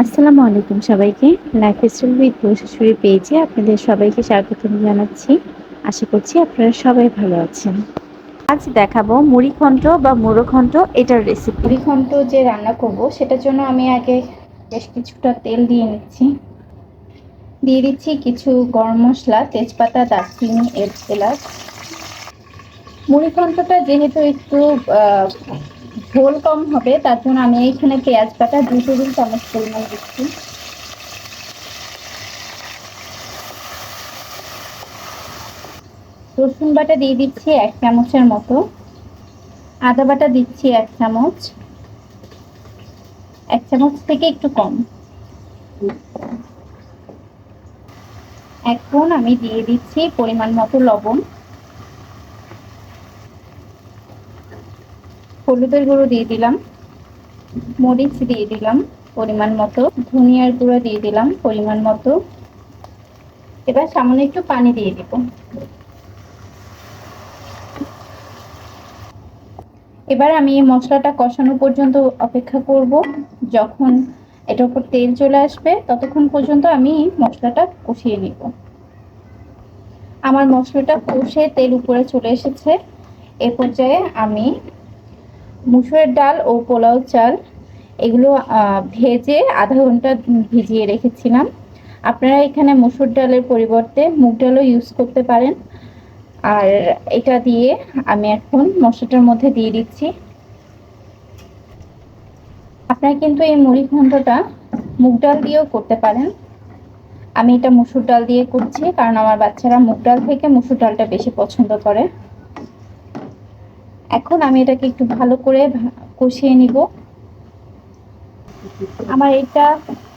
আসসালামু আলাইকুম সবাইকে। লাইফ স্টাইল উইথ বসুশুরি পেয়েছি। আপনাদের সবাইকে স্বাগত জানাচ্ছি। আশা করছি আপনারা সবাই ভালো আছেন। আজ দেখাবো মুড়িঘণ্ট বা মুড়োঘণ্ট এটার রেসিপি মুড়িঘণ্ট যে রান্না করব, সেটার জন্য আমি আগে বেশ কিছুটা তেল দিয়ে নিচ্ছি। দিয়ে দিচ্ছি কিছু গরম মশলা, তেজপাতা, দারচিনি, এলাচ। মুড়িঘণ্টটা যেহেতু একটু ঝোল কম হবে, তার জন্য আমি এইখানে পেঁয়াজ বাটা দুই টেবিল চামচ পরিমাণ দিচ্ছি। রসুন বাটা দিয়ে দিচ্ছি এক চামচের মতো। আদা বাটা দিচ্ছি এক চামচ। এক চামচ থেকে একটু কম। এখন আমি দিয়ে দিচ্ছি পরিমাণ মতো লবণ। হলুদের গুঁড়ো দিয়ে দিলাম, মরিচ দিয়ে দিলাম পরিমাণ মতো, ধনিয়ার গুঁড়ো দিয়ে দিলাম পরিমাণ মতো। এবার সামান্য একটু পানি দিয়ে দিব। এবার আমি মশলাটা কষানো পর্যন্ত অপেক্ষা করব। যখন এটার উপর তেল চলে আসবে, ততক্ষণ পর্যন্ত আমি মশলাটা কষিয়ে নিব। আমার মশলাটা কষে তেল উপরে চলে এসেছে। এ পর্যায়ে আমি মুসুরের ডাল ও পোলাও চাল, এগুলো ভেজে আধা ঘণ্টা ভিজিয়ে রেখেছিলাম। আপনারা এখানে মুসুর ডালের পরিবর্তে মুগ ডালও ইউজ করতে পারেন। আর এটা দিয়ে আমি এখন মশলাটার মধ্যে দিয়ে দিচ্ছি। আপনারা কিন্তু এই মুড়ি ঘন্টটা মুগ ডাল দিয়েও করতে পারেন। আমি এটা মুসুর ডাল দিয়ে করছি, কারণ আমার বাচ্চারা মুগ ডাল থেকে মুসুর ডালটা বেশি পছন্দ করে। এখন আমি এটাকে একটু ভালো করে কষিয়ে নিব। আমার এটা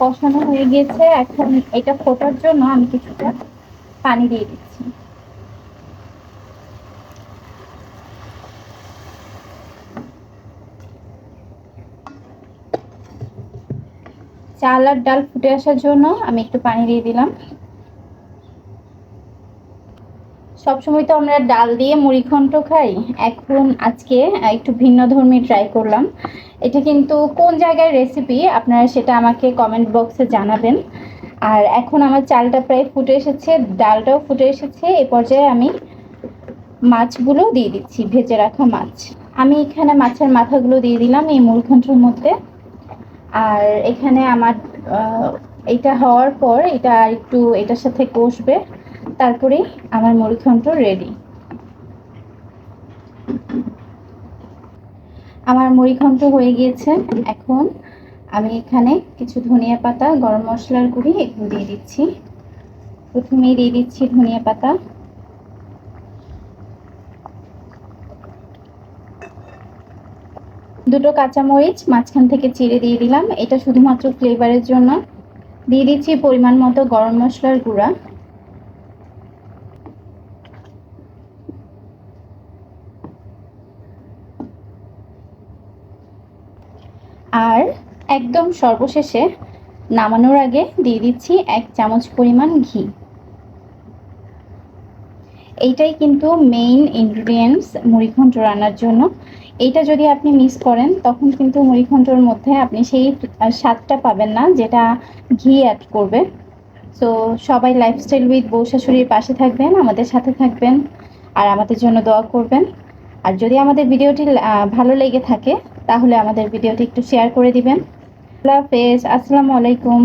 কষানো হয়ে গিয়েছে এখন এটা ফোটার জন্য আমি কিছুটা পানি দিয়ে দিচ্ছি। চাল আর ডাল ফুটে আসার জন্য আমি একটু পানি দিয়ে দিলাম। সবসময় তো আমরা ডাল দিয়ে মুড়ি ঘন্ট খাই। এখন আজকে একটু ভিন্ন ধর্মী ট্রাই করলাম। এটা কিন্তু কোন জায়গায় রেসিপি আপনারা সেটা আমাকে কমেন্ট বক্সে জানাবেন। আর এখন আমার চালটা প্রায় ফুটে এসেছে, ডালটাও ফুটে এসেছে। এ পর্যায়ে আমি মাছগুলো দিয়ে দিচ্ছি, ভেজে রাখা মাছ। আমি এখানে মাছের মাথাগুলো দিয়ে দিলাম এই মুড়ঘণ্টর মধ্যে। আর এখানে আমার এটা হওয়ার পর এটা একটু এটার সাথে কষবে। তারপরে আমার মুড়িঘণ্ট রেডি আমার মুড়িঘণ্ট হয়ে গিয়েছে। এখন আমি এখানে কিছু ধনিয়া পাতা, গরম মশলার গুঁড়ি এগুলো দিয়ে দিচ্ছি। প্রথমেই দিয়ে দিচ্ছি ধনিয়া পাতা। দুটো কাঁচামরিচ মাঝখান থেকে চিড়ে দিয়ে দিলাম। এটা শুধুমাত্র ফ্লেভারের জন্য। দিয়ে দিচ্ছি পরিমাণ মতো গরম মশলার গুঁড়া। আর একদম সর্বশেষে নামানোর আগে দিয়ে দিচ্ছি এক চামচ পরিমাণ ঘি। এইটাই কিন্তু মেইন ইনগ্রিডিয়েন্টস মুড়িঘণ্ট রান্নার জন্য। এইটা যদি আপনি মিস করেন, তখন কিন্তু মুড়িঘণ্টর মধ্যে আপনি সেই স্বাদটা পাবেন না যেটা ঘি অ্যাড করবে। তো সবাই লাইফস্টাইল উইথ বউ শাশুড়ির পাশে থাকবেন, আমাদের সাথে থাকবেন, আর আমাদের জন্য দোয়া করবেন। আর যদি আমাদের ভিডিওটি ভালো লেগে থাকে তাহলে আমাদের ভিডিওটি একটু শেয়ার করে দিবেন। আল্লাহ হাফেজ আসসালামু আলাইকুম।